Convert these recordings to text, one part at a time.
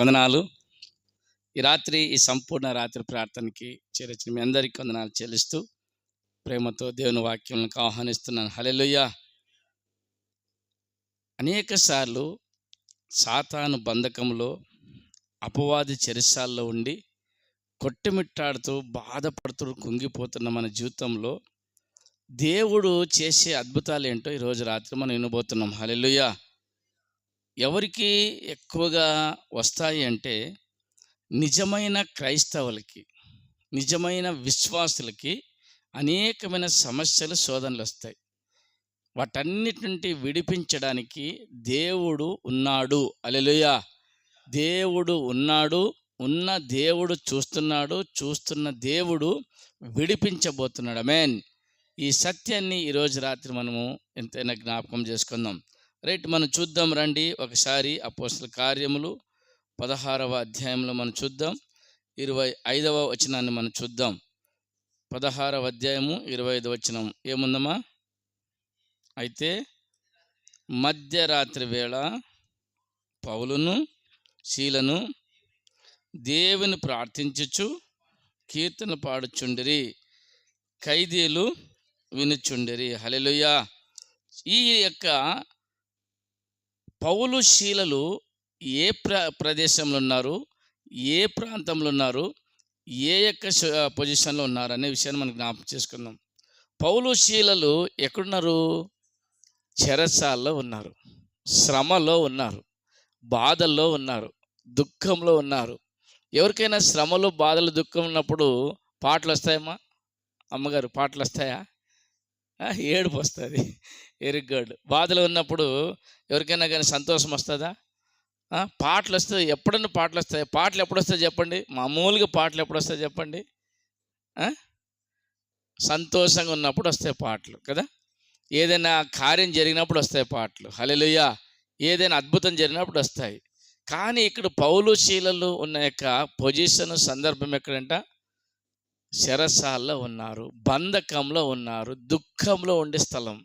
కొందనాలు ఈ రాత్రి ఈ సంపూర్ణ రాత్రి ప్రార్థనకి చేరొచ్చిన మీ అందరికీ కొందనాలు చెల్లిస్తూ ప్రేమతో దేవుని వాక్యాలను ఆహ్వానిస్తున్నాను. హలెలుయ్య అనేక సార్లు సాతాను బంధకంలో అపవాది చరిసాల్లో ఉండి కొట్టుమిట్టాడుతూ బాధపడుతూ కుంగిపోతున్న మన జీవితంలో దేవుడు చేసే అద్భుతాలు ఏంటో ఈరోజు రాత్రి మనం వినబోతున్నాం. హలెలుయ్యా ఎవరికి ఎక్కువగా వస్తాయి అంటే నిజమైన క్రైస్తవులకి నిజమైన విశ్వాసులకి అనేకమైన సమస్యలు శోధనలు వస్తాయి. వాటన్నిటి నుండి విడిపించడానికి దేవుడు ఉన్నాడు. అలెలుయా దేవుడు ఉన్నాడు ఉన్న దేవుడు చూస్తున్నాడు చూస్తున్న దేవుడు విడిపించబోతున్నాడు. మేన్ ఈ సత్యాన్ని ఈరోజు రాత్రి మనము ఎంతైనా జ్ఞాపకం చేసుకుందాం. రైట్ మనం చూద్దాం రండి ఒకసారి అపోస్తుల కార్యములు పదహారవ అధ్యాయంలో మనం చూద్దాం. ఇరవై ఐదవ వచనాన్ని మనం చూద్దాం. పదహారవ అధ్యాయము ఇరవై ఐదవ వచనం ఏముందమ్మా? అయితే మధ్యరాత్రి వేళ పౌలును శీలను దేవుని ప్రార్థించుచు కీర్తన పాడుచుండిరి. ఖైదీలు వినుచుండిరి. హలెలుయ ఈ యొక్క పౌలు శీలలు ఏ ప్ర ప్రదేశంలో ఉన్నారు? ఏ ప్రాంతంలో ఉన్నారు? ఏ యొక్క పొజిషన్లో ఉన్నారు? అనే విషయాన్ని మనం జ్ఞాపకం చేసుకుందాం. పౌలు శీలలు ఎక్కడున్నారు? చెరసాల్లో ఉన్నారు. శ్రమలో ఉన్నారు. బాధల్లో ఉన్నారు. దుఃఖంలో ఉన్నారు. ఎవరికైనా శ్రమలు బాధలు దుఃఖం ఉన్నప్పుడు పాటలు వస్తాయమ్మా? అమ్మగారు పాటలు వస్తాయా? ఏడుపు వస్తుంది వెరీ గుడ్. బాధలు ఉన్నప్పుడు ఎవరికైనా కానీ సంతోషం వస్తుందా? పాటలు వస్తాయి ఎప్పుడన్నా పాటలు వస్తాయి పాటలు ఎప్పుడు వస్తాయి చెప్పండి? మామూలుగా పాటలు ఎప్పుడు వస్తాయి చెప్పండి సంతోషంగా ఉన్నప్పుడు వస్తాయి పాటలు కదా? ఏదైనా కార్యం జరిగినప్పుడు వస్తాయి పాటలు. హలెలుయా ఏదైనా అద్భుతం జరిగినప్పుడు వస్తాయి. కానీ ఇక్కడ పౌలు శీలలు ఉన్న యొక్క పొజిషన్ సందర్భం ఎక్కడంట? శరసాల్లో ఉన్నారు బంధకంలో ఉన్నారు దుఃఖంలో ఉండే స్థలం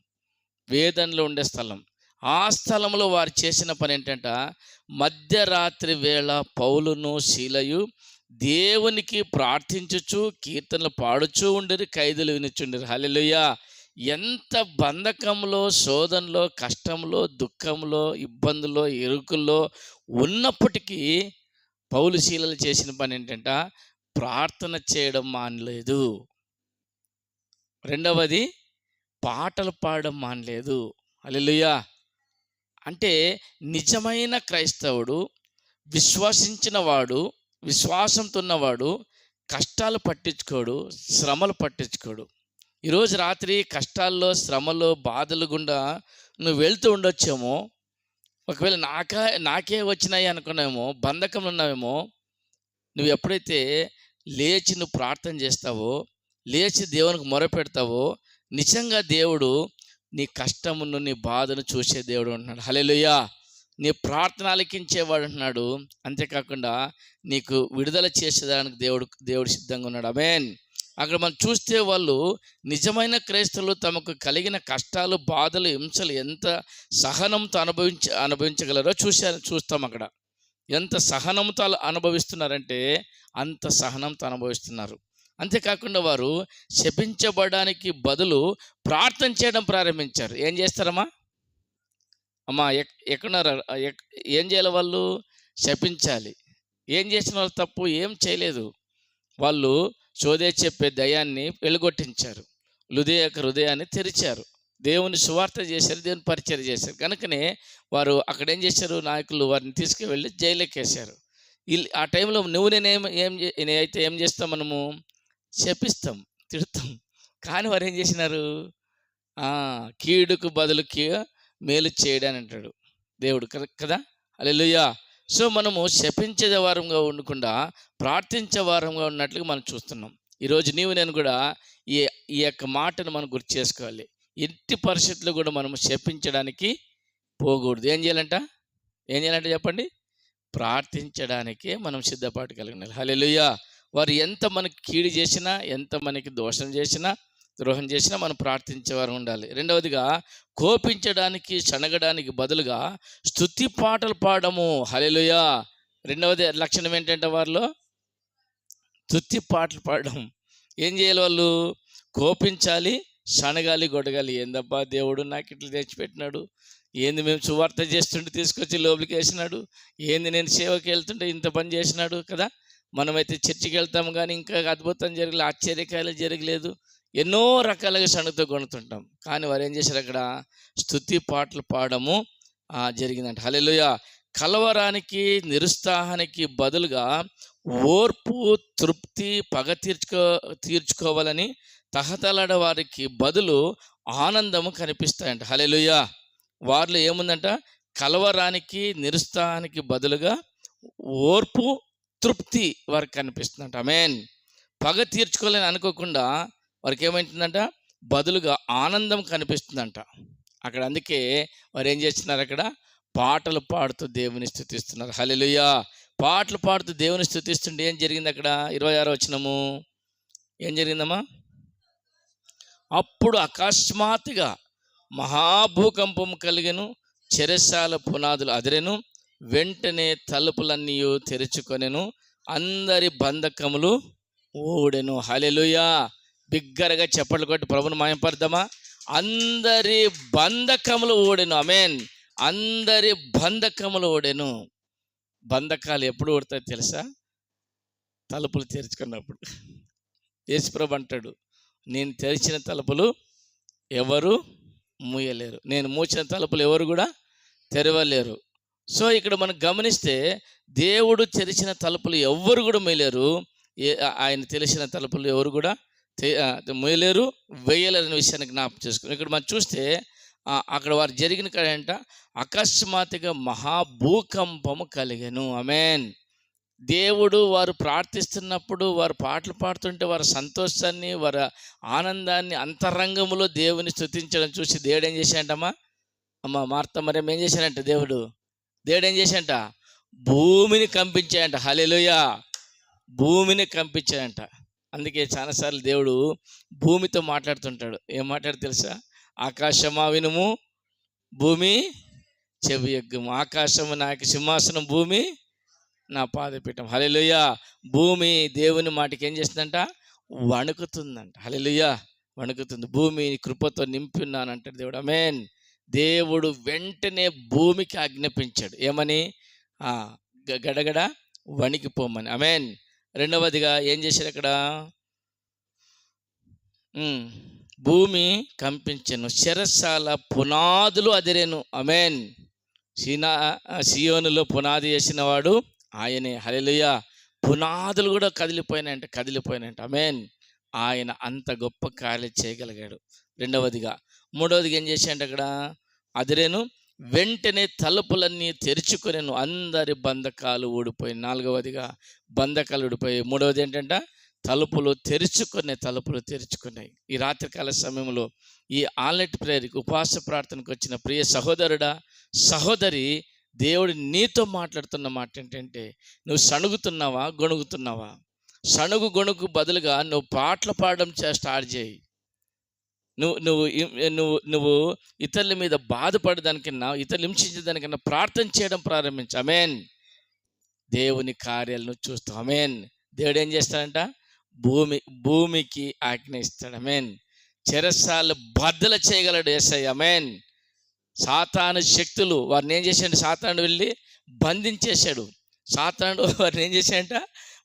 వేదనలో ఉండే స్థలం. ఆ స్థలంలో వారు చేసిన పని ఏంటంట మధ్యరాత్రి వేళ పౌలును శీలయు దేవునికి ప్రార్థించుచు కీర్తనలు పాడుచూ ఉండరు ఖైదులు వినిచుండరు. హలెలుయ ఎంత బంధకంలో శోధనలో కష్టంలో దుఃఖంలో ఇబ్బందుల్లో ఇరుకుల్లో ఉన్నప్పటికీ పౌలు శీలలు చేసిన పని ఏంటంట ప్రార్థన చేయడం మానలేదు. రెండవది పాటలు పాడడం మానలేదు. అల్లెలుయ్యా అంటే నిజమైన క్రైస్తవుడు విశ్వసించిన వాడు విశ్వాసంతో ఉన్నవాడు కష్టాలు పట్టించుకోడు శ్రమలు పట్టించుకోడు. ఈరోజు రాత్రి కష్టాల్లో శ్రమలో బాధలు గుండా నువ్వు వెళ్తూ ఉండొచ్చేమో ఒకవేళ నాకా నాకే వచ్చినాయి అనుకున్నామో బంధకంలో ఉన్నావేమో నువ్వు ఎప్పుడైతే లేచి నువ్వు ప్రార్థన చేస్తావో లేచి దేవునికి మొరపెడతావో నిజంగా దేవుడు నీ కష్టమును నీ బాధను చూసే దేవుడు అంటున్నాడు. హలేలుయ్యా నీ ప్రార్థన అలికించేవాడు అంటున్నాడు. అంతేకాకుండా నీకు విడుదల చేసేదానికి దేవుడు దేవుడు సిద్ధంగా ఉన్నాడు. అమేన్ అక్కడ మనం చూస్తే వాళ్ళు నిజమైన క్రైస్తవులు తమకు కలిగిన కష్టాలు బాధలు హింసలు ఎంత సహనంతో అనుభవించ అనుభవించగలరో చూసా చూస్తాం అక్కడ. ఎంత సహనంతో అనుభవిస్తున్నారంటే అంత సహనంతో అనుభవిస్తున్నారు. అంతేకాకుండా వారు శపించబడడానికి బదులు ప్రార్థన చేయడం ప్రారంభించారు. ఏం చేస్తారమ్మా? అమ్మా ఎక్ ఎక్కడున్నారు? ఏం చేయాలి వాళ్ళు? శపించాలి. ఏం చేసిన వాళ్ళు తప్పు? ఏం చేయలేదు. వాళ్ళు చోదే చెప్పే దయాన్ని వెలుగొట్టించారు. హృదయ హృదయాన్ని తెరిచారు. దేవుని సువార్త చేశారు దేవుని పరిచయం చేశారు. కనుకనే వారు అక్కడ ఏం చేశారు? నాయకులు వారిని తీసుకువెళ్ళి జైలుకి ఆ టైంలో నువ్వు నేనేం ఏం అయితే ఏం చేస్తాం మనము? శపిస్తాం తిడతాం. కానీ వారు ఏం చేసినారు? కీడుకు బదులు మేలు చేయడాని అంటాడు దేవుడు కదా అలెలుయ్యా సో మనము శపించే వారంగా ఉండకుండా ప్రార్థించే వారంగా ఉన్నట్లుగా మనం చూస్తున్నాం. ఈరోజు నీవు నేను కూడా ఈ ఈ యొక్క మాటను మనం గుర్తు చేసుకోవాలి. ఎట్టి పరిస్థితులు కూడా మనము శపించడానికి పోకూడదు. ఏం చేయాలంట? ఏం చేయాలంటే చెప్పండి? ప్రార్థించడానికే మనం సిద్ధపాటు కలిగిన హలెలుయ్యా వారు ఎంత మనకి కీడు చేసినా ఎంత మనకి దోషం చేసినా ద్రోహం చేసినా మనం ప్రార్థించేవారు ఉండాలి. రెండవదిగా కోపించడానికి శనగడానికి బదులుగా స్థుతి పాటలు పాడము. హలెలుయా రెండవది లక్షణం ఏంటంటే వారిలో? స్థుతి పాటలు పాడడం. ఏం చేయాలి వాళ్ళు? కోపించాలి శనగాలి గొడగాలి ఏందబ్బా దేవుడు నాకు ఇట్లా తెచ్చిపెట్టినాడు? ఏంది మేము సువార్త చేస్తుంటే తీసుకొచ్చి లోపలికి వేసినాడు? ఏంది నేను సేవకి వెళ్తుంటే ఇంత పని చేసినాడు కదా? మనమైతే చర్చికి వెళ్తాం కానీ ఇంకా అద్భుతం జరగలేదు ఆశ్చర్యకాయలు జరగలేదు. ఎన్నో రకాలుగా సణుగుతో కొనుతుంటాం కానీ వారు ఏం చేశారు అక్కడ? స్తుతి పాటలు పాడము జరిగిందంట. హల్లెలూయ! కలవరానికి నిరుత్సాహానికి బదులుగా ఓర్పు తృప్తి పగ తీర్చుకో తీర్చుకోవాలని తహతలాడ వారికి బదులు ఆనందము కనిపిస్తాయంట. హలెలుయా వారిలో ఏముందంట? కలవరానికి నిరుత్సాహానికి బదులుగా ఓర్పు తృప్తి వారికి కనిపిస్తుందంట. ఆమెన్. పగ తీర్చుకోవాలని అనుకోకుండా వారికి ఏమైంటుందంట బదులుగా ఆనందం కనిపిస్తుందంట. అక్కడ అందుకే వారు ఏం చేస్తున్నారు అక్కడ? పాటలు పాడుతూ దేవుని స్థుతిస్తున్నారు. హలెలుయా పాటలు పాడుతూ దేవుని స్థుతిస్తుంటే ఏం జరిగింది అక్కడ? ఇరవై ఆరు వచ్చినము ఏం జరిగిందమ్మా? అప్పుడు అకస్మాత్తుగా మహాభూకంపం కలిగెను చెరసాల పునాదులు అదిరెను వెంటనే తలుపులన్నీ తెరుచుకొనెను అందరి బంధకములు ఓడెను హలెలుయా బిగ్గరగా చెప్పట్లు కొట్టి ప్రభుని మాయపడదామా అందరి బంధకములు ఓడెను అమేన్ అందరి బంధకములు ఓడెను. బంధకాలు ఎప్పుడు ఊడతాయి తెలుసా? తలుపులు తెరుచుకున్నప్పుడు. యేసుప్రభు అంటాడు నేను తెరిచిన తలుపులు ఎవరు మూయలేరు. నేను మూచిన తలుపులు ఎవరు కూడా తెరవలేరు. సో ఇక్కడ మనం గమనిస్తే దేవుడు తెరిచిన తలుపులు ఎవ్వరు కూడా మూయలేరు. ఏ ఆయన తెలిసిన తలుపులు ఎవరు కూడా మూయలేరు వేయలేరు అనే విషయాన్ని జ్ఞాపకం చేసుకుని. ఇక్కడ మనం చూస్తే అక్కడ వారు జరిగిన కాడంట అకస్మాత్తుగా మహాభూకంపము కలిగను. అమెన్ దేవుడు వారు ప్రార్థిస్తున్నప్పుడు వారు పాటలు పాడుతుంటే వారి సంతోషాన్ని వారి ఆనందాన్ని అంతరంగములో దేవుని స్థుతించడం చూసి దేవుడు ఏం చేశాడంటమ్మా? అమ్మ మార్త మరి ఏం చేశాడంట దేవుడు? దేవుడు ఏం చేశాడంట? భూమిని కంపించాడంట. హలెలుయ భూమిని కంపించాడంట. అందుకే చాలాసార్లు దేవుడు భూమితో మాట్లాడుతుంటాడు. ఏం మాట్లాడు తెలుసా? ఆకాశమా వినుము భూమి చెవి ఎగ్గుము. ఆకాశము యొక్క సింహాసనం భూమి నా పాదపీఠం. హలెలుయ భూమి దేవుని మాటికి ఏం చేస్తుందంట? వణుకుతుందంట. హలెలుయ వణుకుతుంది. భూమి కృపతో నింపున్నానంటాడు దేవుడు. అమేన్ దేవుడు వెంటనే భూమికి ఆజ్ఞాపించాడు. ఏమని? గ- గడగడ వణికిపోమని. అమేన్ రెండవదిగా ఏం చేశారు అక్కడ? భూమి కంపించను శరసాల పునాదులు అదిరేను. అమెన్ సీనా సియోనులో పునాది వేసిన వాడు ఆయనే. హల్లెలూయా. పునాదులు కూడా కదిలిపోయినాయంట కదిలిపోయినాయంట. అమెన్ ఆయన అంత గొప్ప కార్యం చేయగలిగాడు. రెండవదిగా మూడవదిగా ఏం చేశాడంటే అక్కడ? అదిరేను వెంటనే తలుపులన్నీ తెరుచుకునేను. అందరి బంధకాలు ఊడిపోయి నాలుగవదిగా బంధకాలు ఊడిపోయి మూడవది ఏంటంటే? తలుపులు తెరుచుకునే తలుపులు తెరుచుకున్నాయి. ఈ రాత్రికాల సమయంలో ఈ ఆన్లైట్ ప్రేయర్కి ఉపవాస ప్రార్థనకు వచ్చిన ప్రియ సహోదరుడా సహోదరి దేవుడు నీతో మాట్లాడుతున్న మాట ఏంటంటే నువ్వు సణుగుతున్నావా గొణుగుతున్నావా? సణుగు గొణుకు బదులుగా నువ్వు పాటలు పాడడం చే స్టార్ట్ చేయి. నువ్వు నువ్వు నువ్వు నువ్వు ఇతరుల మీద బాధపడడానికన్నా ఇతరులు హింసించేదానికన్నా ప్రార్థన చేయడం ప్రారంభించు. అమేన్ దేవుని కార్యాలను చూస్తాం. అమేన్ దేవుడు ఏం చేస్తాడంట? భూమి భూమికి ఆజ్ఞ ఇస్తాడు అమేన్ చెరసాలు బద్దలు చేయగలడు ఎస్ఐ అమేన్. సాతాను శక్తులు వారిని ఏం చేశాడు సాతాను వెళ్ళి బంధించేశాడు. సాతాను వారిని ఏం చేశాడంట?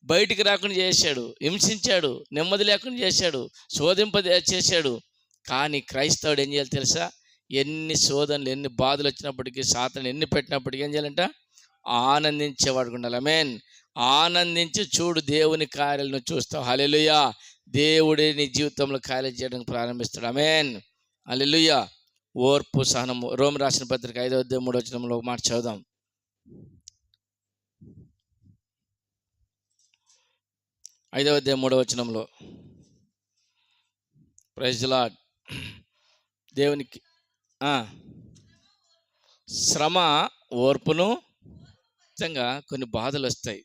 బయటికి రాకుండా చేశాడు హింసించాడు నెమ్మది లేకుండా చేశాడు శోధింప చేశాడు. కానీ క్రైస్తవుడు ఏం చేయాలి తెలుసా? ఎన్ని శోధనలు ఎన్ని బాధలు వచ్చినప్పటికీ సాతను ఎన్ని పెట్టినప్పటికీ ఏం చేయాలంట? ఆనందించేవాడు ఉండాలి అమేన్. ఆనందించి చూడు దేవుని కార్యాలను చూస్తావు. హలెలుయా దేవుడే నీ జీవితంలో కార్యాలు చేయడానికి ప్రారంభిస్తాడు. అమేన్ హల్లెలూయా. ఓర్పు సహనము. రోమ్ రాసిన పత్రిక ఐదో అధ్యాయం మూడో వచనంలో ఒక మాట చదుదాం ఐదవ అధ్యాయం మూడవ వచనంలో. ప్రైజ్ దేవునికి శ్రమ ఓర్పును నిజంగా కొన్ని బాధలు వస్తాయి.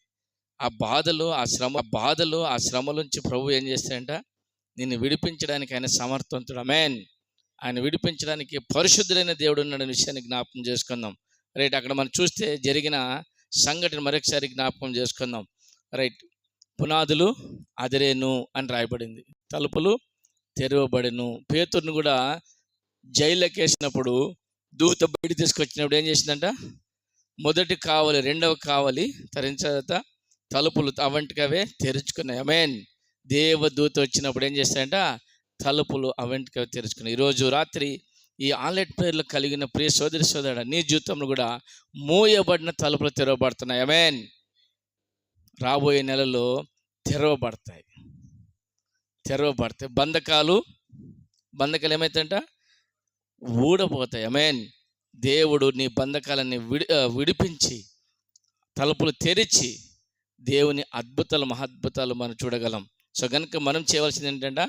ఆ బాధలు ఆ శ్రమ బాధలు ఆ శ్రమ నుంచి ప్రభు ఏం చేస్తాడంట? నిన్ను విడిపించడానికి ఆయన సమర్థవంతుడు. అమెన్ ఆయన విడిపించడానికి పరిశుద్ధుడైన దేవుడు ఉన్నాడనే విషయాన్ని జ్ఞాపకం చేసుకుందాం. రైట్ అక్కడ మనం చూస్తే జరిగిన సంఘటన మరొకసారి జ్ఞాపకం చేసుకుందాం. రైట్ పునాదులు అదిరేను అని రాయబడింది. తలుపులు తెరవబడెను. పేతుర్ని కూడా జైల్లోకి వేసినప్పుడు దూత బయట తీసుకొచ్చినప్పుడు ఏం చేసిందంట? మొదటి కావాలి రెండవ కావాలి తరించత తలుపులు అవంటికవే తెరుచుకున్నాయి. అమేన్ దేవదూత వచ్చినప్పుడు ఏం చేస్తాయంట తలుపులు అవంటికవే తెరుచుకున్నాయి. ఈరోజు రాత్రి ఈ ఆన్లెట్ పేర్లు కలిగిన ప్రియ సోదరి సోదరుడు నీ జీవితంలో కూడా మూయబడిన తలుపులు తెరవబడుతున్నాయి. అమేన్ రాబోయే నెలలో తెరవబడతాయి. తెరవబడతాయి. బంధకాలు బంధకాలు ఏమవుతాయంట ఊడపోతాయి అమేన్ దేవుడు నీ బంధకాలని విడి విడిపించి తలుపులు తెరిచి దేవుని అద్భుతాలు మహద్భుతాలు మనం చూడగలం. సో కనుక మనం చేయవలసింది ఏంటంటే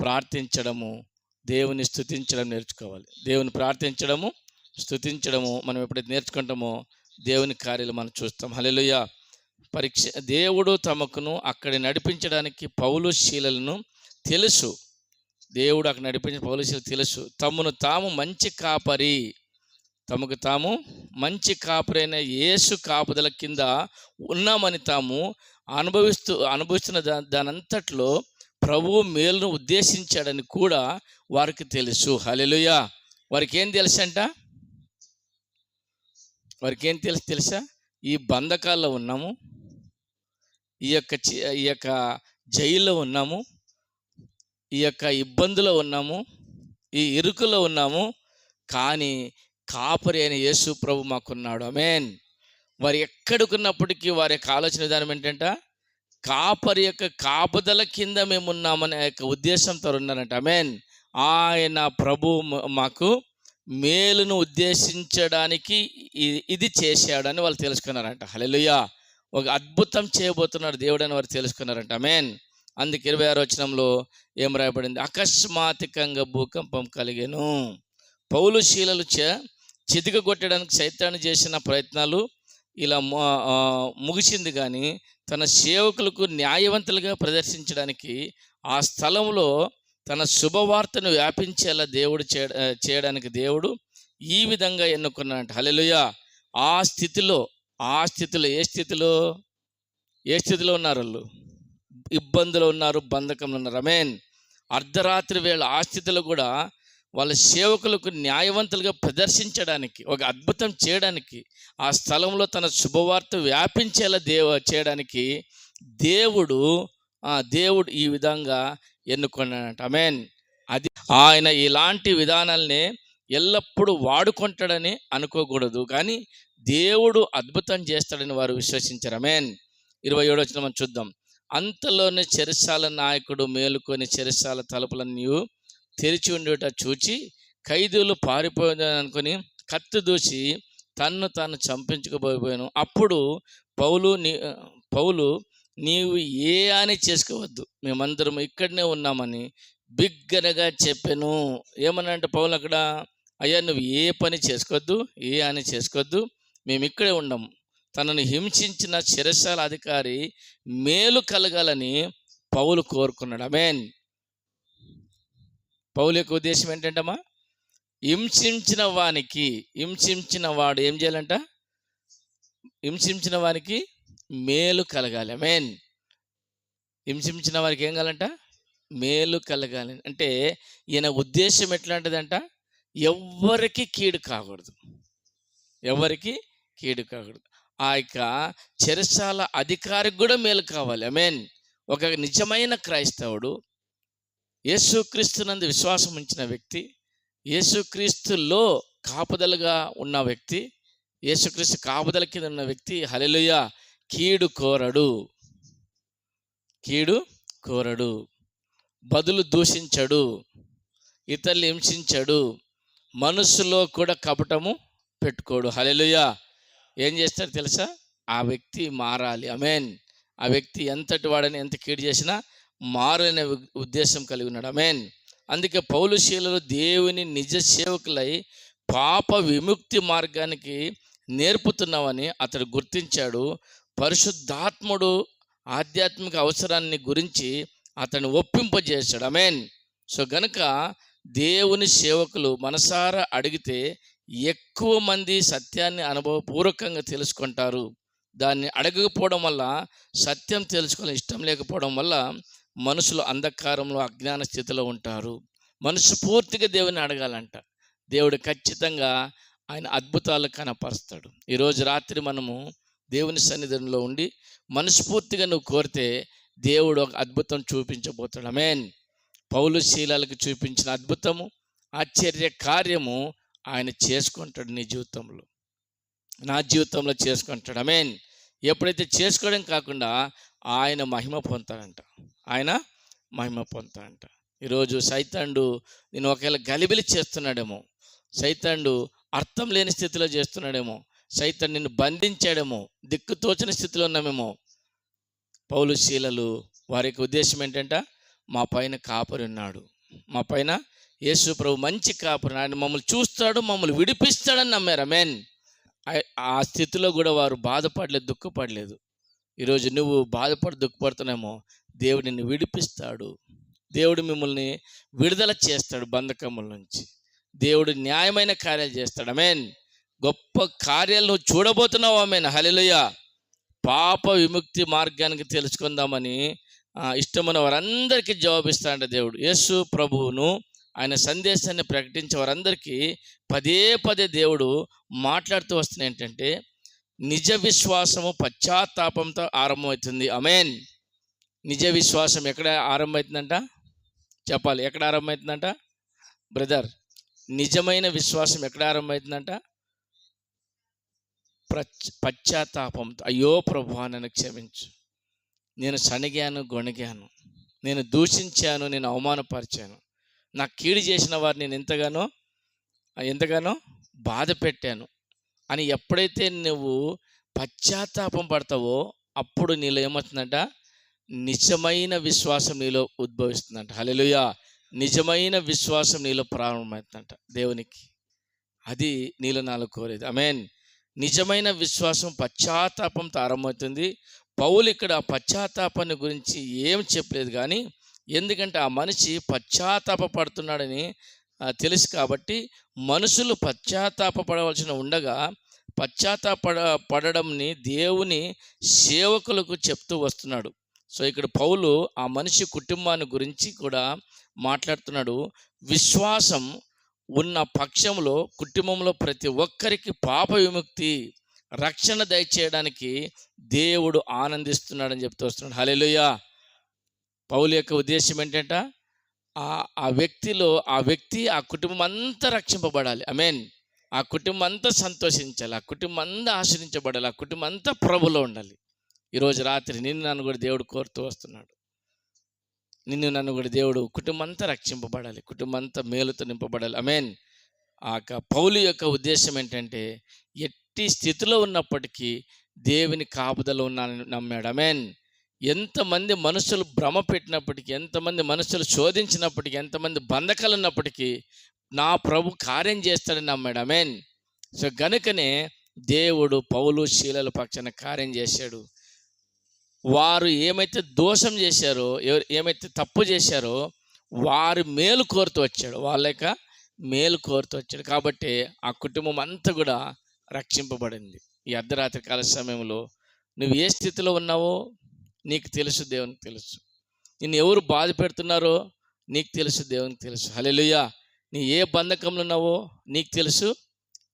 ప్రార్థించడము దేవుని స్థుతించడం నేర్చుకోవాలి. దేవుని ప్రార్థించడము స్తుతించడము మనం ఎప్పుడైతే నేర్చుకుంటామో దేవుని కార్యాలు మనం చూస్తాం. హల్లెలూయా. పరీక్ష దేవుడు తమకును అక్కడ నడిపించడానికి పౌలు శీలలను తెలుసు. దేవుడు అక్కడ నడిపించిన పౌలుశీలు తెలుసు. తమను తాము మంచి కాపరి. తమకు తాము మంచి కాపురైన యేసు కాపుదల కింద ఉన్నామని తాము అనుభవిస్తూ అనుభవిస్తున్న దా దానంతట్లో ప్రభువు మేలును ఉద్దేశించాడని కూడా వారికి తెలుసు. హల్లెలూయా. వారికి ఏం తెలుసంట? వారికి ఏం తెలుసు? తెలుసా ఈ బంధకాల్లో ఉన్నాము. ఈ యొక్క ఈ యొక్క జైల్లో ఉన్నాము. ఈ యొక్క ఇబ్బందులో ఉన్నాము. ఈ ఇరుకులో ఉన్నాము. కానీ కాపరి అయిన యేసు ప్రభు మాకున్నాడు. అమేన్ వారు ఎక్కడికున్నప్పటికీ వారి యొక్క ఆలోచన విధానం ఏంటంట? కాపరి యొక్క కాపుదల కింద మేము ఉన్నామనే యొక్క ఉద్దేశంతో ఉన్నారంట. అమేన్ ఆయన ప్రభు మాకు మేలును ఉద్దేశించడానికి ఇది చేశాడని వాళ్ళు తెలుసుకున్నారంట. హలెలుయా ఒక అద్భుతం చేయబోతున్నాడు దేవుడని వారు తెలుసుకున్నారంట. అమేన్ అందుకే ఇరవై ఆరు వచనంలో ఏం రాయబడింది? అకస్మాత్తికంగా భూకంపం కలిగాను. పౌలు శీలలు చే చితికగొట్టడానికి సైతాన్ని చేసిన ప్రయత్నాలు ఇలా ముగిసింది కానీ తన సేవకులకు న్యాయవంతులుగా ప్రదర్శించడానికి ఆ స్థలంలో తన శుభవార్తను వ్యాపించేలా దేవుడు చేయ- చేయడానికి దేవుడు ఈ విధంగా ఎన్నుకున్నాడంట. హలెలుయ ఆ స్థితిలో ఆ స్థితిలో ఏ స్థితిలో? ఏ స్థితిలో ఉన్నారు వాళ్ళు? ఇబ్బందులు ఉన్నారు బంధకంలో ఉన్నారు. అమేన్ అర్ధరాత్రి వేళ ఆ స్థితిలో కూడా వాళ్ళ సేవకులకు న్యాయవంతులుగా ప్రదర్శించడానికి ఒక అద్భుతం చేయడానికి ఆ స్థలంలో తన శుభవార్త వ్యాపించేలా దేవ చేయడానికి దేవుడు దేవుడు ఈ విధంగా ఎన్నుకున్నాడంట. అమెన్ అది ఆయన ఇలాంటి విధానాల్ని ఎల్లప్పుడూ వాడుకుంటాడని అనుకోకూడదు. కానీ దేవుడు అద్భుతం చేస్తాడని వారు విశ్వసించారు. అమెన్ ఇరవై ఏడు వచ్చిన మనం చూద్దాం. అంతలోనే చెరసాల నాయకుడు మేలుకొని చెరసాల తలుపులన్నీ తెరిచి ఉండేట చూచి ఖైదీలు పారిపోయిందని అనుకుని కత్తి దూచి తన్ను తాను చంపించుకుపోయిపోయాను అప్పుడు పౌలు నీ పౌలు నీవు ఏ అని చేసుకోవద్దు. మేమందరం ఇక్కడనే ఉన్నామని బిగ్గరగా చెప్పాను. ఏమనంటే పౌలు అక్కడ అయ్యా నువ్వు ఏ పని చేసుకోవద్దు ఏ అని చేసుకోవద్దు. మేము ఇక్కడే ఉండము తనను హింసించిన చిరసాల అధికారి మేలు కలగాలని పౌలు కోరుకున్నాడు. అమేన్ పౌలు యొక్క ఉద్దేశం ఏంటంటమ్మా? హింసించిన వానికి హింసించిన వాడు ఏం చేయాలంట? హింసించిన వానికి మేలు కలగాలి. మెయిన్ హింసించిన వారికి ఏం కావాలంట? మేలు కలగాలి. అంటే ఈయన ఉద్దేశం ఎట్లాంటిదంట? ఎవ్వరికి కీడు కాకూడదు. ఎవరికి కీడు కాకూడదు. ఆ యొక్క చెరసాల అధికారికి కూడా మేలు కావాలి. ఐ మీన్ ఒక నిజమైన క్రైస్తవుడు యేసుక్రీస్తునందు విశ్వాసం ఉంచిన వ్యక్తి యేసుక్రీస్తులో కాపుదలుగా ఉన్న వ్యక్తి యేసుక్రీస్తు కాపుదల కింద ఉన్న వ్యక్తి హల్లెలూయా కీడు కోరడు. కీడు కోరడు. బదులు దూషించడు. ఇతరులు హింసించడు. మనసులో కూడా కపటము పెట్టుకోడు. హల్లెలూయా. ఏం చేస్తాడు తెలుసా? ఆ వ్యక్తి మారాలి. అమేన్ ఆ వ్యక్తి ఎంతటి వాడని ఎంత కీడు చేసినా మారనే ఉద్దేశం కలిగి ఉన్నాడు. అమెన్ అందుకే పౌలుశీలలు దేవుని నిజ సేవకులై పాప విముక్తి మార్గానికి నేర్పుతున్నామని అతడు గుర్తించాడు. పరిశుద్ధాత్ముడు ఆధ్యాత్మిక అవసరాన్ని గురించి అతన్ని ఒప్పింపజేశాడు. అమెన్ సో గనుక దేవుని సేవకులు మనసారా అడిగితే ఎక్కువ మంది సత్యాన్ని అనుభవపూర్వకంగా తెలుసుకుంటారు. దాన్ని అడగకపోవడం వల్ల సత్యం తెలుసుకోవాలని ఇష్టం లేకపోవడం వల్ల మనుషులు అంధకారంలో అజ్ఞాన స్థితిలో ఉంటారు. మనసు పూర్తిగా దేవుని అడగాలంట. దేవుడు ఖచ్చితంగా ఆయన అద్భుతాలు కనపరుస్తాడు. ఈరోజు రాత్రి మనము దేవుని సన్నిధిలో ఉండి మనస్ఫూర్తిగా నువ్వు కోరితే దేవుడు ఒక అద్భుతం చూపించబోతాడు. మేన్ పౌలు శీలాలకు చూపించిన అద్భుతము ఆశ్చర్య కార్యము ఆయన చేసుకుంటాడు నీ జీవితంలో. నా జీవితంలో చేసుకుంటాడు. అమేన్ ఎప్పుడైతే చేసుకోవడం కాకుండా ఆయన మహిమ పొందుతాడంట. ఆయన మహిమ పొందుతాడంట. ఈరోజు సైతాండు నేను ఒకవేళ గలిబిలి చేస్తున్నాడేమో సైతాండు అర్థం లేని స్థితిలో చేస్తున్నాడేమో సైతాన్ని నిన్ను బంధించాడేమో దిక్కుతోచిన స్థితిలో ఉన్నామేమో పౌలు శీలలు వారి యొక్క ఉద్దేశం ఏంటంట? మా పైన కాపరి ఉన్నాడు. మా పైన యేసు ప్రభు మంచి కాపరి ఆయన మమ్మల్ని చూస్తాడు మమ్మల్ని విడిపిస్తాడని నమ్మారు. మెయిన్ ఆ స్థితిలో కూడా వారు బాధపడలేదు దుఃఖపడలేదు. ఈరోజు నువ్వు బాధపడి దుఃఖపడుతున్నామో దేవుడు నిన్ను విడిపిస్తాడు. దేవుడు మిమ్మల్ని విడుదల చేస్తాడు బంధకముల నుంచి. దేవుడు న్యాయమైన కార్యాలు చేస్తాడు. అమెన్ గొప్ప కార్యాలు నువ్వు చూడబోతున్నావు. ఆమెన్. హలిలుయ పాప విముక్తి మార్గానికి తెలుసుకుందామని ఇష్టమైన వారందరికీ జవాబిస్తాడు దేవుడు. యేసు ప్రభువును ఆయన సందేశాన్ని ప్రకటించే వారందరికీ పదే పదే దేవుడు మాట్లాడుతూ వస్తున్న ఏంటంటే నిజ విశ్వాసము పశ్చాత్తాపంతో ఆరంభమవుతుంది. అమేన్ నిజ విశ్వాసం ఎక్కడ ఆరంభమవుతుందంట? చెప్పాలి. ఎక్కడ ఆరంభమవుతుందంట? బ్రదర్ నిజమైన విశ్వాసం ఎక్కడ ఆరంభమవుతుందంట? పశ్చాత్తాపంతో. అయ్యో ప్రభు నన్ను క్షమించు. నేను సణిగాను గొణిగాను. నేను దూషించాను నేను అవమానపరిచాను. నాకు కీడు చేసిన వారిని నేను ఎంతగానో ఎంతగానో బాధ పెట్టాను అని ఎప్పుడైతే నువ్వు పశ్చాత్తాపం పడతావో అప్పుడు నీలో ఏమవుతుందంట? నిజమైన విశ్వాసం నీలో ఉద్భవిస్తుందంట. హలెలుయా నిజమైన విశ్వాసం నీలో ప్రారంభమవుతుందంట దేవునికి. అది నీలో నాలో కోరేది. ఐ నిజమైన విశ్వాసం పశ్చాత్తాపంతో ఆరంభమవుతుంది పౌలు ఇక్కడ ఆ పశ్చాత్తాపాన్ని గురించి ఏం చెప్పలేదు కానీ ఎందుకంటే ఆ మనిషి పశ్చాత్తాప పడుతున్నాడని తెలుసు కాబట్టి మనుషులు పశ్చాత్తాప పడవలసిన ఉండగా పశ్చాత్తాపడ పడడంని దేవుని సేవకులకు చెప్తూ వస్తున్నాడు. సో ఇక్కడ పౌలు ఆ మనిషి కుటుంబాన్ని గురించి కూడా మాట్లాడుతున్నాడు. విశ్వాసం ఉన్న పక్షంలో కుటుంబంలో ప్రతి ఒక్కరికి పాప విముక్తి రక్షణ దయచేయడానికి దేవుడు ఆనందిస్తున్నాడని చెప్తూ వస్తున్నాడు. హల్లెలూయా! పౌలు యొక్క ఉద్దేశం ఏంటంట? ఆ ఆ వ్యక్తిలో ఆ వ్యక్తి ఆ కుటుంబం అంతా రక్షింపబడాలి. ఐ మీన్ ఆ కుటుంబం అంతా సంతోషించాలి ఆ కుటుంబం అంతా ఆశ్రయించబడాలి ఆ కుటుంబం అంతా ప్రభులో ఉండాలి. ఈరోజు రాత్రి నిన్ను నన్ను కూడా దేవుడు కోరుతూ వస్తున్నాడు. నిన్ను నన్ను కూడా దేవుడు కుటుంబం అంతా రక్షింపబడాలి కుటుంబం అంతా మేలుతో నింపబడాలి. మీన్ ఆ యొక్క పౌలు యొక్క ఉద్దేశం ఏంటంటే ఎట్టి స్థితిలో ఉన్నప్పటికీ దేవుని కాపుదలో ఉన్నానని నమ్మాడు. అమెన్ ఎంతమంది మనుషులు భ్రమ పెట్టినప్పటికీ ఎంతమంది మనుషులు శోధించినప్పటికీ ఎంతమంది బంధకాలు ఉన్నప్పటికీ నా ప్రభు కార్యం చేస్తాడని నమ్మాడు. అమెన్ సో గనుకనే దేవుడు పౌలు శీలల పక్షాన కార్యం చేశాడు. వారు ఏమైతే దోషం చేశారో ఎవరు ఏమైతే తప్పు చేశారో వారు మేలు కోరుతూ వచ్చాడు. వాళ్ళ యొక్క మేలు కోరుతూ వచ్చాడు. కాబట్టి ఆ కుటుంబం అంతా కూడా రక్షింపబడింది. ఈ అర్ధరాత్రి కాల సమయంలో నువ్వు ఏ స్థితిలో ఉన్నావో నీకు తెలుసు దేవునికి తెలుసు. నిన్ను ఎవరు బాధ పెడుతున్నారో నీకు తెలుసు దేవునికి తెలుసు. హల్లెలూయా నీ ఏ బంధకంలో ఉన్నావో నీకు తెలుసు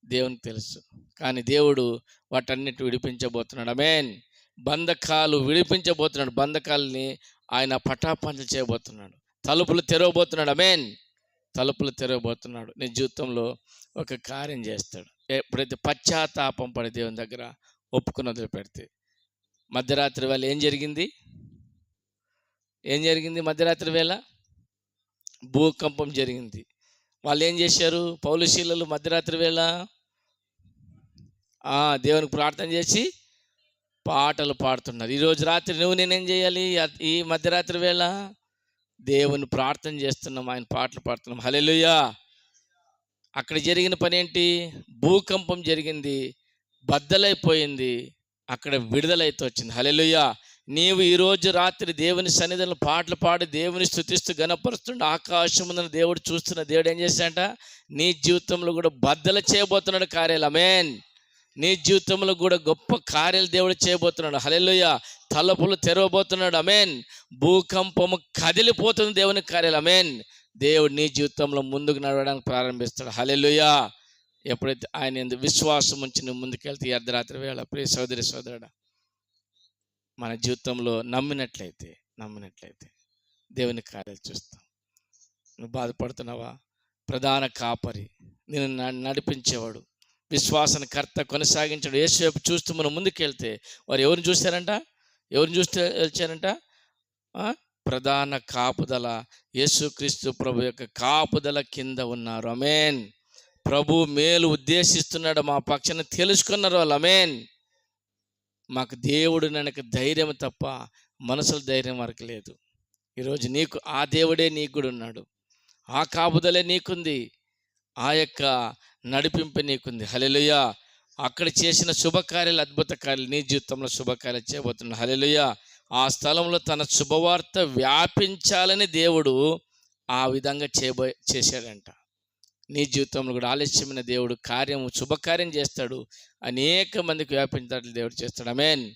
దేవునికి తెలుసు. కానీ దేవుడు వాటన్నిటి విడిపించబోతున్నాడు. అమేన్ బంధకాలు విడిపించబోతున్నాడు. బంధకాలని ఆయన పటాపంచ చేయబోతున్నాడు. తలుపులు తెరవబోతున్నాడు. అమేన్ తలుపులు తెరవబోతున్నాడు. నీ జీవితంలో ఒక కార్యం చేస్తాడు. ఎప్పుడైతే పశ్చాత్తాపం పడి దేవుని దగ్గర ఒప్పుకుని వదిలిపెడితే మధ్యరాత్రి వేళ ఏం జరిగింది? ఏం జరిగింది మధ్యరాత్రి వేళ? భూకంపం జరిగింది. వాళ్ళు ఏం చేశారు పౌలుశీలలు మధ్యరాత్రి వేళ దేవునికి ప్రార్థన చేసి పాటలు పాడుతున్నారు. ఈరోజు రాత్రి నువ్వు నేనేం చేయాలి? ఈ మధ్యరాత్రి వేళ దేవుని ప్రార్థన చేస్తున్నాం ఆయన పాటలు పాడుతున్నాం. హలెలుయా అక్కడ జరిగిన పని ఏంటి భూకంపం జరిగింది బద్దలైపోయింది అక్కడ విడుదలైతే వచ్చింది హలెలుయా నీవు ఈరోజు రాత్రి దేవుని సన్నిధిలో పాటలు పాడి దేవుని స్థుతిస్తూ గనపరుస్తుండే ఆకాశముందని దేవుడు చూస్తున్న దేవుడు ఏం చేశాడంట? నీ జీవితంలో కూడా బద్దలు చేయబోతున్నాడు కార్యాలు. అమేన్ నీ జీవితంలో కూడా గొప్ప కార్యాలు దేవుడు చేయబోతున్నాడు. హలెలుయ తలుపులు తెరవబోతున్నాడు. అమేన్ భూకంపము కదిలిపోతుంది దేవుని కార్యాలు. అమేన్ దేవుడు నీ జీవితంలో ముందుకు నడవడానికి ప్రారంభిస్తాడు. హలెలుయ ఎప్పుడైతే ఆయన ఎందుకు విశ్వాసం ఉంచి నువ్వు ముందుకెళ్తే ఈ అర్ధరాత్రి వేళ ప్రియ సోదరి సోదరుడా మన జీవితంలో నమ్మినట్లయితే నమ్మినట్లయితే దేవుని కార్యాలు చూస్తాం. నువ్వు బాధపడుతున్నావా? ప్రధాన కాపరి నేను న- నడిపించేవాడు విశ్వాసన కర్త కొనసాగించాడు. యేసు చూస్తూ మనం ముందుకెళ్తే వారు ఎవరిని చూశారంట? ఎవరిని చూస్తే వచ్చారంట? ప్రధాన కాపుదల యేసుక్రీస్తు ప్రభు యొక్క కాపుదల కింద ఉన్నారు. అమేన్ ప్రభు మేలు ఉద్దేశిస్తున్నాడు మా పక్షాన తెలుసుకున్నారు వాళ్ళు. అమేన్ మాకు దేవుడు ననకు ధైర్యం తప్ప మనసుల ధైర్యం వరకు లేదు. ఈరోజు నీకు ఆ దేవుడే నీకు కూడా ఉన్నాడు. ఆ కాపుదలే నీకుంది. ఆ యొక్క నడిపింపు నీకుంది. హలెలుయ అక్కడ చేసిన శుభకార్యాలు అద్భుత కార్యాలు నీ జీవితంలో శుభకార్యాలు చేయబోతున్నాడు హలెలుయ ఆ స్థలంలో తన శుభవార్త వ్యాపించాలని దేవుడు ఆ విధంగా చేయబో చేశాడంట. నీ జీవితంలో కూడా ఆలస్యమైన దేవుడు కార్యం శుభకార్యం చేస్తాడు. అనేక మందికి వ్యాపించినట్లు దేవుడు చేస్తాడు. అమేన్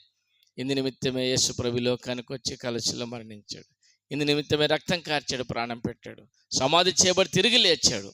ఇందు నిమిత్తమే యేసు ప్రభు లోకానికి వచ్చి కలశిలో మరణించాడు. ఇందు నిమిత్తమే రక్తం కార్చాడు ప్రాణం పెట్టాడు. సమాధి చేయబడి తిరిగి లేచాడు.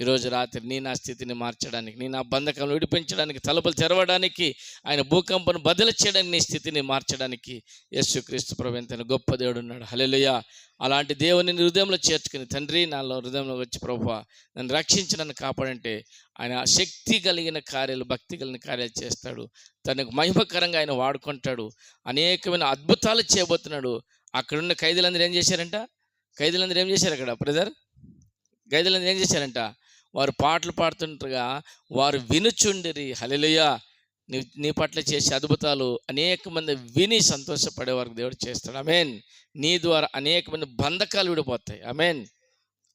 ఈరోజు రాత్రి నీ నా స్థితిని మార్చడానికి నీ నా బంధకం విడిపించడానికి తలుపులు తెరవడానికి ఆయన భూకంపను బదిలీ చేయడానికి నీ స్థితిని మార్చడానికి యేసుక్రీస్తు ప్రభు గొప్ప దేవుడు ఉన్నాడు. హలెలుయ అలాంటి దేవుని హృదయంలో చేర్చుకుని తండ్రి నాలో హృదయంలో వచ్చి ప్రభు నన్ను రక్షించి నన్ను కాపాడంటే ఆయన శక్తి కలిగిన కార్యాలు భక్తి కలిగిన కార్యాలు చేస్తాడు. తనకు మహిమకరంగా ఆయన వాడుకుంటాడు. అనేకమైన అద్భుతాలు చేయబోతున్నాడు. అక్కడున్న ఖైదీలందరూ ఏం చేశారంట? ఖైదీలందరూ ఏం చేశారు అక్కడ బ్రదర్? ఖైదీలందరూ ఏం చేశారంట? వారు పాటలు పాడుతుండగా వారు వినుచుండిరి హలెలుయ నీ నీ పట్ల చేసే అద్భుతాలు అనేక మంది విని సంతోషపడే వారికి దేవుడు చేస్తాడు. అమేన్ నీ ద్వారా అనేక మంది బంధకాలు విడిపోతాయి. అమేన్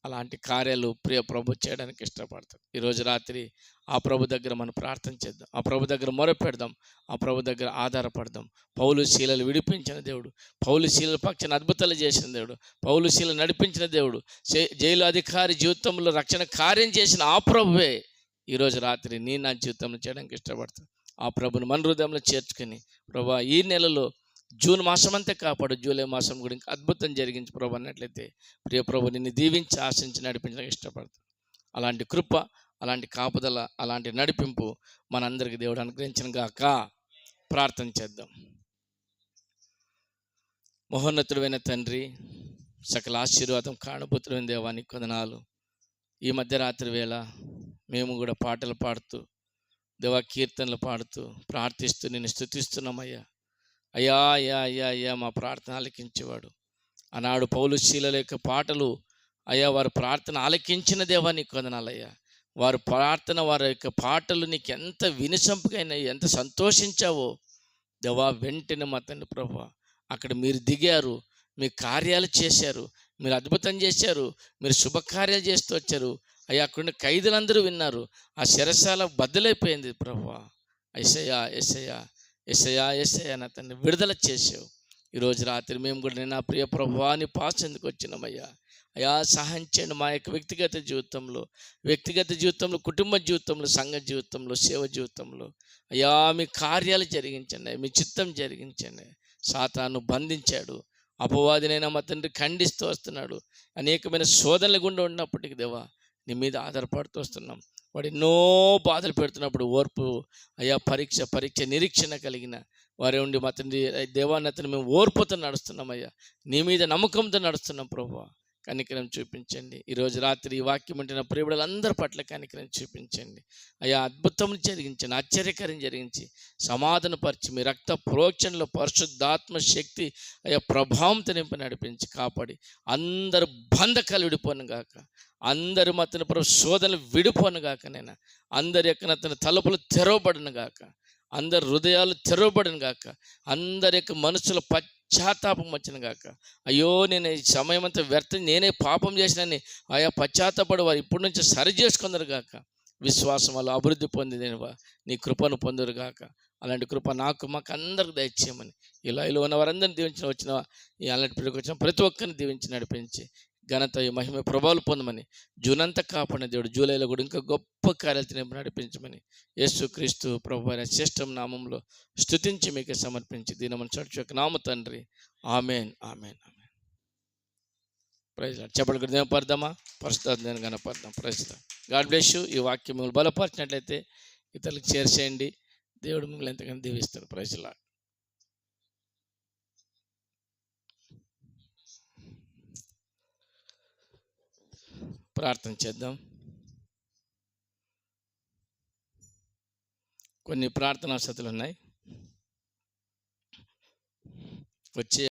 అలాంటి కార్యాలు ప్రియ ప్రభు చేయడానికి ఇష్టపడతాడు. ఈరోజు రాత్రి ఆ ప్రభు దగ్గర మనం ప్రార్థన చేద్దాం. ఆ ప్రభు దగ్గర మొరపెడదాం. ఆ ప్రభు దగ్గర ఆధారపడదాం. పౌలు శీలలు విడిపించిన దేవుడు. పౌలు శీలల పక్షాన అద్భుతాలు చేసిన దేవుడు. పౌలు శీల నడిపించిన దేవుడు. జైలు అధికారి జీవితంలో రక్షణ కార్యం చేసిన ఆ ప్రభువే ఈరోజు రాత్రి నీ నా జీవితంలో చేయడానికి ఇష్టపడతాను ఆ ప్రభుని మన హృదయంలో చేర్చుకుని ప్రభా ఈ నెలలో జూన్ మాసం అంతా కాపాడు. జూలై మాసం కూడా ఇంకా అద్భుతం జరిగించి ప్రభు అన్నట్లయితే ప్రియ ప్రభు నిన్ను దీవించి ఆశించి నడిపించడానికి ఇష్టపడతాం అలాంటి కృప అలాంటి కాపుదల అలాంటి నడిపింపు మనందరికీ దేవుడు అనుగ్రహించిన గాక. ప్రార్థన చేద్దాం. మహోన్నతుడైన తండ్రి సకల ఆశీర్వాదం కాణభూతుడైన దేవానికి కొందనాలు ఈ మధ్యరాత్రి వేళ మేము కూడా పాటలు పాడుతూ దేవా కీర్తనలు పాడుతూ ప్రార్థిస్తూ నేను స్థుతిస్తున్నామయ్యా అయ్యా అయ్యా అయ్యా అయ్యా మా ప్రార్థన ఆలకించేవాడు. ఆనాడు పౌలు శీలల యొక్క పాటలు అయ్యా వారు ప్రార్థన ఆలకించిన దేవా నీకు వందనాలయ్యా. వారు ప్రార్థన వారి యొక్క పాటలు నీకు ఎంత వినసంపుకైనా ఎంత సంతోషించావో దేవా వెంటనే మా తండ్రి ప్రభా అక్కడ మీరు దిగారు మీ కార్యాలు చేశారు మీరు అద్భుతం చేశారు మీరు శుభకార్యాలు చేస్తూ వచ్చారు. అయ్యా అక్కడ ఖైదులందరూ విన్నారు. ఆ శరసాల బద్దలైపోయింది ప్రభా. ఎసయా ఎసయా ఎసయా ఎసయా నా తండ్రి విడుదల చేసావు ఈరోజు రాత్రి మేము కూడా నేను నా ప్రియ ప్రభువాని పాస్ ఎందుకు వచ్చినామయ్యా? అయ్యా సహాయం చేయండి మా యొక్క వ్యక్తిగత జీవితంలో వ్యక్తిగత జీవితంలో కుటుంబ జీవితంలో సంఘ జీవితంలో సేవ జీవితంలో. అయ్యా మీ కార్యాలు జరిగించండి మీ చిత్తం జరిగించండి. సాతాను బంధించాడు అపవాదినైనా మా తండ్రి ఖండిస్తూ వస్తున్నాడు. అనేకమైన శోధనల గుండా ఉన్నప్పటికీ దేవా నీ మీద ఆధారపడుతూ వస్తున్నాం. వాడు ఎన్నో బాధలు పెడుతున్నప్పుడు ఓర్పు అయ్యా పరీక్ష పరీక్ష నిరీక్షణ కలిగిన వారి ఉండి మా తండ్రి దేవాన్నతను మేము ఓర్పుతో నడుస్తున్నాం అయ్యా. నీ మీద నమ్మకంతో నడుస్తున్నాం ప్రభు. కనికరం చూపించండి. ఈరోజు రాత్రి ఈ వాక్యం ఉంటున్న ప్రియుడులందరి పట్ల కనికరం చూపించండి. అయ్యా అద్భుతం జరిగించండి ఆశ్చర్యకరం జరిగించి సమాధానపరిచి మీ రక్త ప్రోక్షణలో పరిశుద్ధాత్మ శక్తి అయ్యా ప్రభావం నింపి నడిపించి కాపాడి అందరు బంధకాలు విడిపోను గాక. అందరు మతను ప్రభు శోధనలు విడిపోను గాక నేను. అందరి యొక్క తలుపులు తెరవబడను గాక. అందరి హృదయాలు తెరవబడును గాక అందరి యొక్క మనసులో పశ్చాత్తాపం వచ్చిన గాక అయ్యో నేను ఈ సమయం అంతా వ్యర్థం నేనే పాపం చేసినని ఆయా పశ్చాత్తాపడి వారు ఇప్పటి నుంచి సరి చేసుకుందరు గాక. విశ్వాసం వల్ల అభివృద్ధి పొందినవా నీ కృపను పొందురు గాక. అలాంటి కృప నాకు మాకు అందరికి దయచేయమని. ఇలా ఇలా ఉన్న వారందరిని దీవించిన వచ్చిన అలాంటి పిల్లలకు వచ్చిన ప్రతి ఒక్కరిని దీవించి నడిపించి ఘనత మహిమ ప్రభావాలు పొందమని. జూన్ అంతా కాపాడిన దేవుడు జూలైలో కూడా ఇంకా గొప్ప కార్యాలతో నడిపించమని. యేసు క్రీస్తు ప్రభు అయిన శ్రేష్టం నామంలో స్తుతించి మీకు సమర్పించి దీనమని చర్చ యొక్క నామ తండ్రి. Amen amen amen. ప్రైజ్ చెప్పలు కూడా పడదామా పరిస్థితి కనపడదాం ప్రస్తుతం గాడ్ బ్లెస్ యూ. ఈ వాక్యం మిమ్మల్ని బలపరిచినట్లయితే ఇతరులకు చేర్చేయండి దేవుడు మిమ్మల్ని ఎంతగానో దీవిస్తాడు. ప్రైజ్లా ప్రార్థన చేద్దాం. కొన్ని ప్రార్థనా వసతులు ఉన్నాయి వచ్చే